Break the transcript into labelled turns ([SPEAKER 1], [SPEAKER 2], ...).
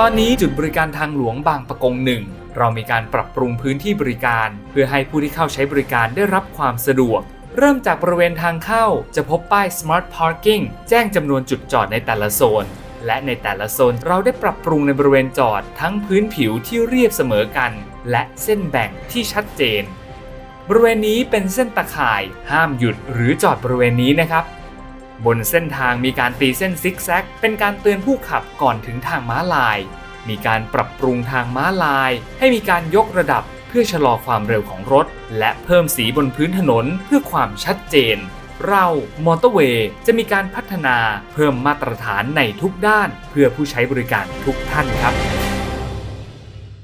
[SPEAKER 1] ตอนนี้จุดบริการทางหลวงบางปะกงหนึ่งเรามีการปรับปรุงพื้นที่บริการ เพื่อให้ผู้ที่เข้าใช้บริการได้รับความสะดวก เริ่มจากบริเวณทางเข้าจะพบป้าย Smart Parking แจ้งจำนวนจุดจอดในแต่ละโซน และในแต่ละโซนเราได้ปรับปรุงในบริเวณจอดทั้งพื้นผิวที่เรียบเสมอกัน และเส้นแบ่งที่ชัดเจน บริเวณนี้เป็นเส้นตะข่าย ห้ามหยุดหรือจอดบริเวณนี้นะครับ บนเส้นทางมีการตีเส้นซิกแซกเป็นการเตือนผู้ขับก่อนถึงทางม้าลาย มีการปรับปรุงทางม้าลาย ให้มีการยกระดับเพื่อชะลอความเร็วของรถ และเพิ่มสีบนพื้นถนนเพื่อความชัดเจน เรามอเตอร์เวย์จะมีการพัฒนาเพิ่มมาตรฐานในทุกด้าน เพื่อผู้ใช้บริการทุกท่านครับ